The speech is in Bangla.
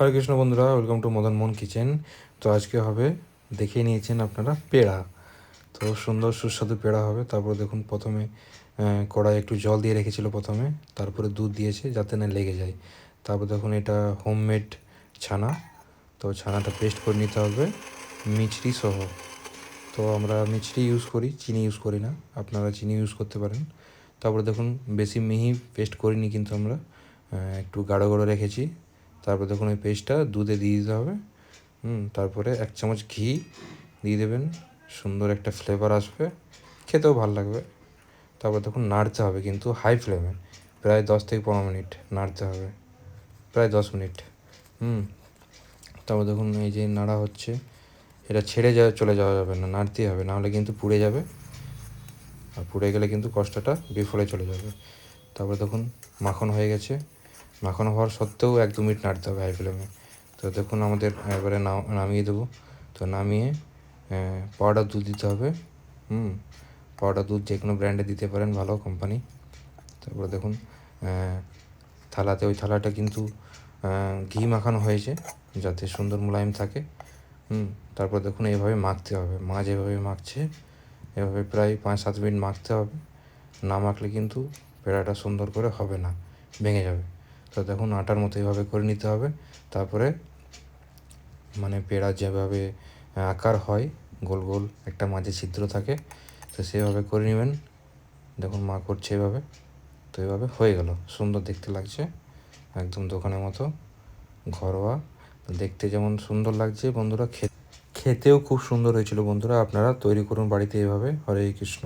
হরে কৃষ্ণ বন্ধুরা welcome to Madan Mohan kitchen তো আজকে হবে দেখে নিয়েছেন আপনারা পেড়া। তো সুন্দর সুস্বাদু পেড়া হবে। তারপর দেখুন প্রথমে কড়াই একটু জল দিয়ে রেখেছিল প্রথমে। তারপরে দুধ দিয়েছে যাতে না লেগে যায়। তারপর দেখুন এটা হোমমেড ছানা। তো ছানাটা পেস্ট করে নিতে হবে মিচড়ি সহ। তো আমরা মিচড়ি ইউজ করি, চিনি ইউজ করি না। আপনারা চিনি ইউজ করতে পারেন। তারপরে দেখুন বেশি মিহি পেস্ট করিনি কিন্তু আমরা। একটু গাঢ় গাঢ় রেখেছি। তারপর দেখুন ওই পেস্টটা দুধে দিয়ে দিতে হবে, হুম, তারপরে এক চামচ ঘি দিয়ে দেবেন, সুন্দর একটা ফ্লেভার আসবে, খেতেও ভালো লাগবে। তারপর দেখুন নাড়তে হবে কিন্তু হাই ফ্লেমে প্রায় দশ থেকে পনেরো মিনিট নাড়তে হবে, প্রায় দশ মিনিট, হুম। তারপর দেখুন এই যে নাড়া হচ্ছে, এটা ছেড়ে যাওয়া চলে যাওয়া যাবে না, নাড়তেই হবে, নাহলে কিন্তু পুড়ে যাবে, আর পুড়ে গেলে কিন্তু কষ্টটা বিফলে চলে যাবে। তারপর দেখুন মাখন হয়ে গেছে মাখন হওয়ার সত্ত্বেও এক দু মিনিট নাড়তে হবে হাই ফ্লেমে তো দেখুন আমাদের এবারে নামিয়ে দেবো। তো নামিয়ে পাউডার দুধ দিতে হবে। হুম, পাউডার দুধ যে কোনো ব্র্যান্ডে দিতে পারেন, ভালো কোম্পানি তারপরে দেখুন থালাতে ওই থালাটা কিন্তু ঘি মাখানো হয়েছে, যাতে সুন্দর মোলায়েম থাকে। হুম, তারপর দেখুন এইভাবে মাখতে হবে। মা যেভাবে মাখছে, এভাবে প্রায় পাঁচ সাত মিনিট মাখতে হবে। না মাখলে কিন্তু পেড়াটা সুন্দর করে হবে না, ভেঙে যাবে। তো দেখুন, আটার মতো এইভাবে করে নিতে হবে। তারপরে মানে পেড়া যেভাবে আকার হয়, গোল গোল একটা মাঝে ছিদ্র থাকে, তো সেভাবে করে নেবেন। দেখুন, মা করছে এভাবে, তো এভাবে হয়ে গেল। সুন্দর দেখতে লাগছে, একদম দোকানের মতো, ঘরোয়া। দেখতে যেমন সুন্দর লাগছে, বন্ধুরা খেতেও খুব সুন্দর হয়েছিল বন্ধুরা। আপনারা তৈরি করুন বাড়িতে এভাবে। হরে কৃষ্ণ।